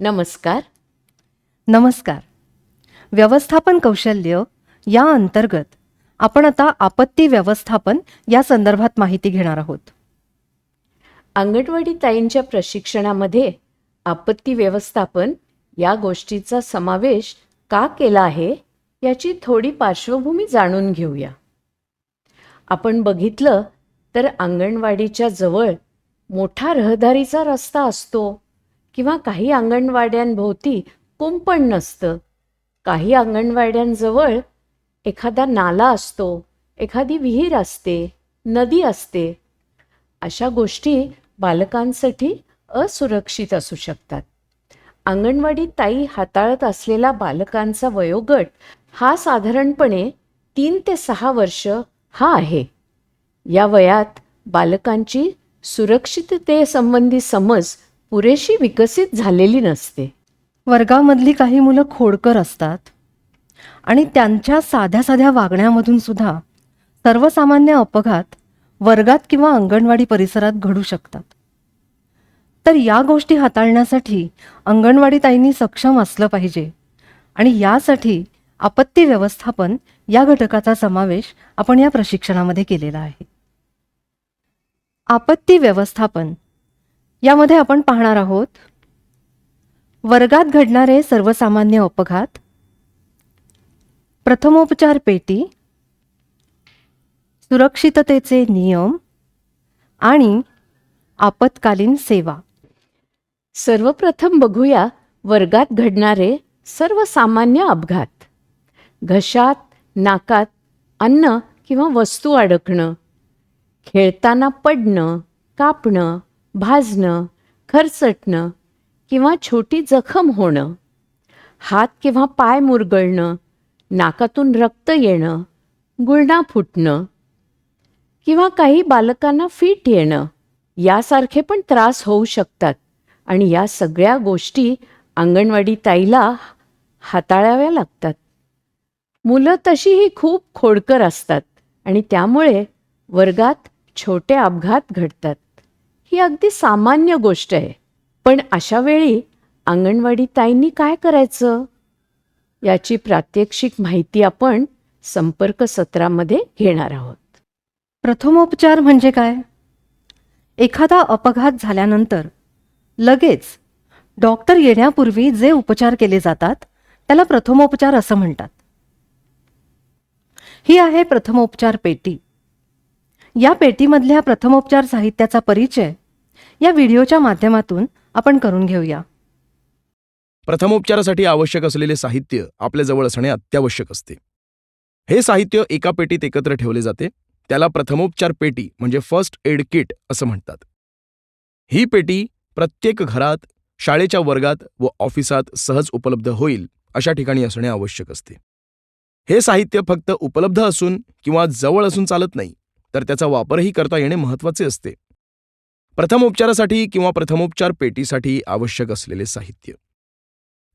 नमस्कार. नमस्कार. व्यवस्थापन कौशल्य या अंतर्गत आपण आता आपत्ती व्यवस्थापन या संदर्भात माहिती घेणार आहोत. अंगणवाडी ताईंच्या प्रशिक्षणामध्ये आपत्ती व्यवस्थापन या गोष्टीचा समावेश का केला आहे याची थोडी पार्श्वभूमी जाणून घेऊया. आपण बघितलं तर अंगणवाडीच्या जवळ मोठा रहदारीचा रस्ता असतो. किंवा काही अंगणवाड्यांभोवती कुंपण नसतं. काही अंगणवाड्यांजवळ एखादा नाला असतो एखादी विहीर असते नदी असते. अशा गोष्टी बालकांसाठी असुरक्षित असू शकतात. अंगणवाडी ताई हाताळत असलेला बालकांचा वयोगट हा साधारणपणे तीन ते सहा वर्ष हा आहे. या वयात बालकांची सुरक्षिततेसंबंधी समज पुरेशी विकसित झालेली नसते. वर्गामधली काही मुलं खोडकर असतात. आणि त्यांच्या साध्या साध्या वागण्यामधून सुद्धा सर्वसामान्य अपघात वर्गात किंवा अंगणवाडी परिसरात घडू शकतात. तर या गोष्टी हाताळण्यासाठी अंगणवाडी ताईंनी सक्षम असलं पाहिजे. आणि यासाठी आपत्ती व्यवस्थापन या घटकाचा समावेश आपण या प्रशिक्षणामध्ये केलेला आहे. आपत्ती व्यवस्थापन यामध्ये आपण पाहणार आहोत वर्गात घडणारे सर्वसामान्य अपघात प्रथमोपचार पेटी सुरक्षिततेचे नियम आणि आपत्कालीन सेवा. सर्वप्रथम बघूया वर्गात घडणारे सर्वसामान्य अपघात. घशात नाकात अन्न किंवा वस्तू अडकणं खेळताना पडणं कापणं भाजणं खरचटणं किंवा छोटी जखम होणं. हात किंवा पाय मुरगळणं नाकातून रक्त येणं गुळणा फुटणं किंवा काही बालकांना फिट येणं यासारखे पण त्रास होऊ शकतात. आणि या सगळ्या गोष्टी अंगणवाडी ताईला हाताळाव्या लागतात. मुलं तशीही खूप खोडकर असतात आणि त्यामुळे वर्गात छोटे अपघात घडतात. ही अगदी सामान्य गोष्ट आहे. पण अशा वेळी अंगणवाडी ताईंनी काय करायचं? याची प्रात्यक्षिक माहिती आपण संपर्क सत्रामध्ये घेणार आहोत. प्रथमोपचार म्हणजे काय? एखादा अपघात झाल्यानंतर लगेच डॉक्टर येण्यापूर्वी जे उपचार केले जातात त्याला प्रथमोपचार असं म्हणतात. ही आहे प्रथमोपचार पेटी. या पेटीमधल्या प्रथमोपचार साहित्याचा परिचय या व्हिडिओच्या माध्यमातून आपण करून घेऊया. प्रथमोपचारासाठी आवश्यक असलेले साहित्य आपल्याजवळ असणे अत्यावश्यक असते. हे साहित्य एका पेटीत एकत्र ठेवले जाते. त्याला प्रथमोपचार पेटी म्हणजे फर्स्ट एड किट असं म्हणतात. ही पेटी प्रत्येक घरात शाळेच्या वर्गात व ऑफिसात सहज उपलब्ध होईल अशा ठिकाणी असणे आवश्यक असते. हे साहित्य फक्त उपलब्ध असून किंवा जवळ असून चालत नाही तर त्याचा वापरही करता येणे महत्त्वाचे असते. प्रथमोपचारासाठी किंवा प्रथमोपचार पेटीसाठी आवश्यक असलेले साहित्य.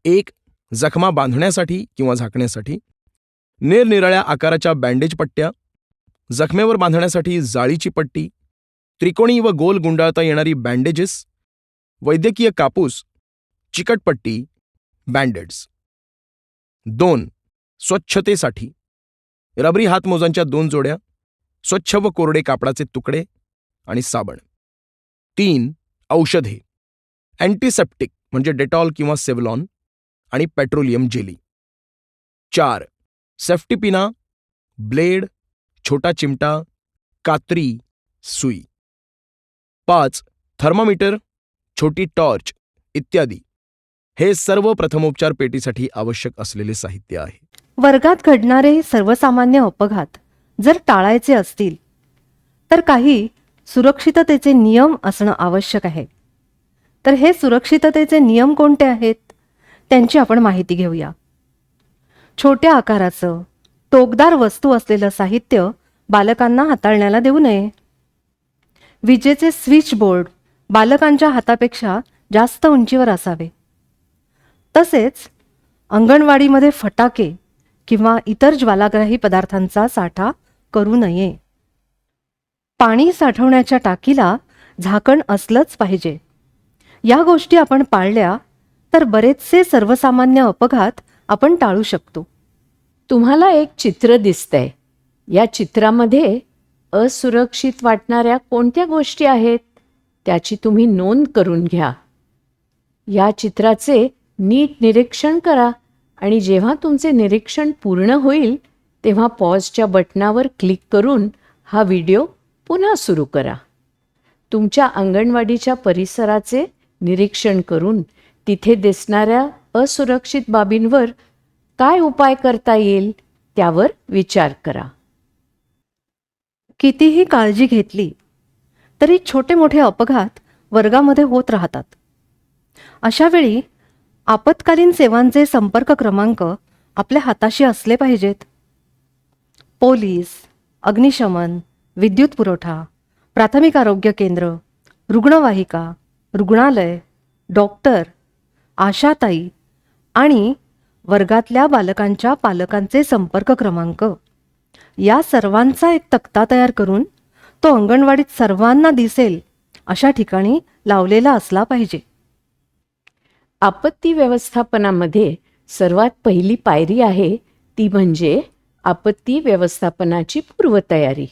एक जखमा बांधण्यासाठी किंवा झाकण्यासाठी. निरनिराळ्या आकाराच्या बँडेज पट्ट्या. जखमेवर बांधण्यासाठी जाळीची पट्टी. त्रिकोणी व गोल गुंडाळता येणारी बँडेजेस. वैद्यकीय कापूस. चिकटपट्टी बँडेड्स. दोन स्वच्छतेसाठी. रबरी हातमोजांच्या दोन जोड्या. स्वच्छ व कोरडे कापडाचे तुकडे आणि साबण. तीन औषधे. अँटीसेप्टिक म्हणजे डेटॉल किंवा सेव्हलॉन आणि पेट्रोलियम जेली चार सेफ्टीपिना ब्लेड छोटा चिमटा कात्री सुई. पाच थर्मामीटर छोटी टॉर्च इत्यादी. हे सर्व प्रथमोपचार पेटीसाठी आवश्यक असलेले साहित्य आहे. वर्गात घडणारे सर्वसामान्य अपघात जर टाळायचे असतील तर काही सुरक्षिततेचे नियम असणं आवश्यक आहे. तर हे सुरक्षिततेचे नियम कोणते आहेत? त्यांची आपण माहिती घेऊया. छोट्या आकाराचं टोकदार वस्तू असलेलं साहित्य बालकांना हाताळण्याला देऊ नये. विजेचे स्विच बोर्ड बालकांच्या हातापेक्षा जास्त उंचीवर असावे. तसेच अंगणवाडीमध्ये फटाके किंवा इतर ज्वालाग्राही पदार्थांचा साठा करू नये. पाणी साठवण्याच्या टाकीला झाकण असलंच पाहिजे. या गोष्टी आपण पाळल्या तर बरेचसे सर्वसामान्य अपघात आपण टाळू शकतो. तुम्हाला एक चित्र दिसतंय. या चित्रामध्ये असुरक्षित वाटणाऱ्या कोणत्या गोष्टी आहेत त्याची तुम्ही नोंद करून घ्या. या चित्राचे नीट निरीक्षण करा आणि जेव्हा तुमचे निरीक्षण पूर्ण होईल तेव्हा पॉजच्या बटणावर क्लिक करून हा व्हिडिओ पुन्हा सुरू करा. तुमच्या अंगणवाडीच्या परिसराचे निरीक्षण करून तिथे दिसणाऱ्या असुरक्षित बाबींवर काय उपाय करता येईल त्यावर विचार करा. कितीही काळजी घेतली तरी छोटे मोठे अपघात वर्गामध्ये होत राहतात. अशा वेळी आपत्कालीन सेवांचे संपर्क क्रमांक आपल्या हाताशी असले पाहिजेत. पोलीस अग्निशमन विद्युत पुरवठा प्राथमिक आरोग्य केंद्र रुग्णवाहिका रुग्णालय डॉक्टर आशाताई आणि वर्गातल्या बालकांच्या पालकांचे संपर्क क्रमांक. या सर्वांचा एक तक्ता तयार करून तो अंगणवाडीत सर्वांना दिसेल अशा ठिकाणी लावलेला असला पाहिजे. आपत्ती व्यवस्थापनामध्ये सर्वात पहिली पायरी आहे ती म्हणजे आपत्ती व्यवस्थापनाची पूर्वतयारी.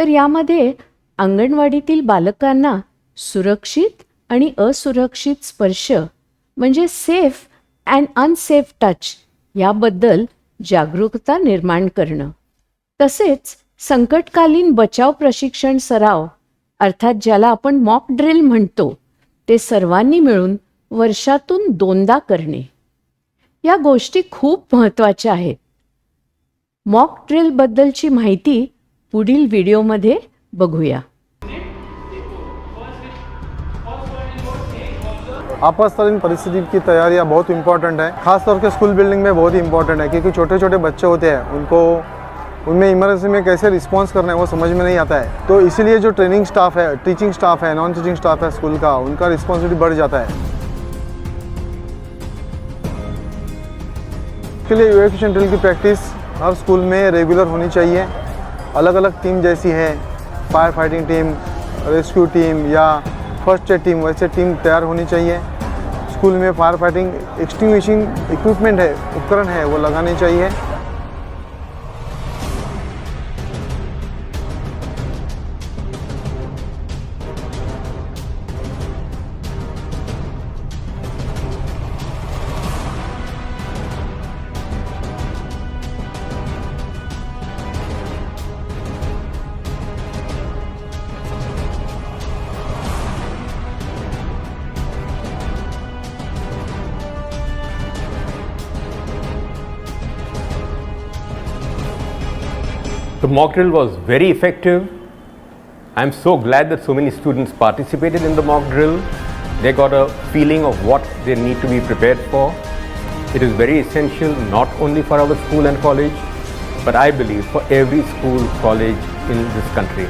तर यामध्ये अंगणवाडीतील बालकांना सुरक्षित आणि असुरक्षित स्पर्श म्हणजे सेफ अँड अनसेफ टच याबद्दल जागरूकता निर्माण करणं. तसेच संकटकालीन बचाव प्रशिक्षण सराव अर्थात ज्याला आपण मॉक ड्रिल म्हणतो ते सर्वांनी मिळून वर्षातून दोनदा करणे. या गोष्टी खूप महत्त्वाच्या आहेत. मॉक ड्रिलबद्दलची माहिती पुढील व्हिडिओमध्ये बघूया. आपातकालीन परिस्थिति की तैयारियाँ बहुत इंपॉर्टेंट है। खास तौर के स्कूल बिल्डिंग में बहुत इंपॉर्टेंट है, क्योंकि छोटे छोटे बच्चे होते हैं, उनको उनमें इमरजेंसी में कैसे रिस्पॉन्स करना है वो समझ में नहीं आता है। तो इसीलिए जो ट्रेनिंग स्टाफ है टीचिंग स्टाफ है नॉन टीचिंग स्टाफ है स्कूल का, उनका रिस्पॉन्सिबिलिटी बढ़ जाता है। इसके लिए ड्रिल की प्रैक्टिस हर स्कूल में रेगुलर होनी चाहिए। अलग अलग टीम जैसी है fire fighting team rescue team या फर्स्ट एड टीम वैसे टीम तैयार होनी चाहिए। स्कूल में फायर फाइटिंग एक्सटिंग्विशिंग इक्विपमेंट है उपकरण है वो लगाने चाहिए। The mock drill was very effective. I'm so glad that so many students participated in the mock drill. They got a feeling of what they need to be prepared for. It is very essential not only for our school and college, but I believe for every school, college in this country.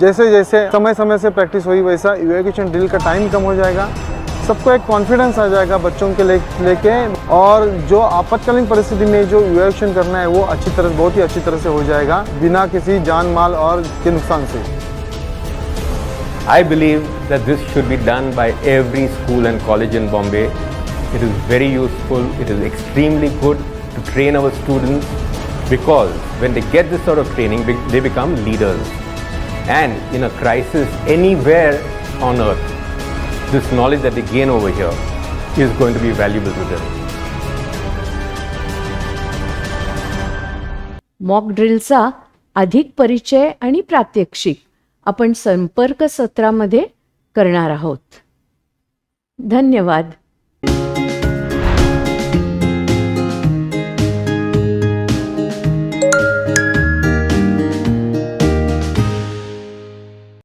जैसे जैसे समय समय से practice हुई वैसा evacuation drill का time कम हो जाएगा। सबको एक कॉन्फिडेंस आ जाएगा बच्चों के ले, लेके। और जो आपातकालीन परिस्थिति में जो इवेक्यूशन करना है, वो अच्छी तरह, बहुत ही अच्छी तरह से हो जाएगा, बिना किसी जान माल और के नुकसान से। I believe that this should be done by every school and college in Bombay it is very useful it is extremely good to train our student because when they get this training they become leaders And in a crisis anywhere on earth, this knowledge that they gain over here is going to be valuable to them. Mock ड्रिलचा अधिक परिचय आणि प्रात्यक्षिक आपण संपर्क सत्रामध्ये करणार आहोत धन्यवाद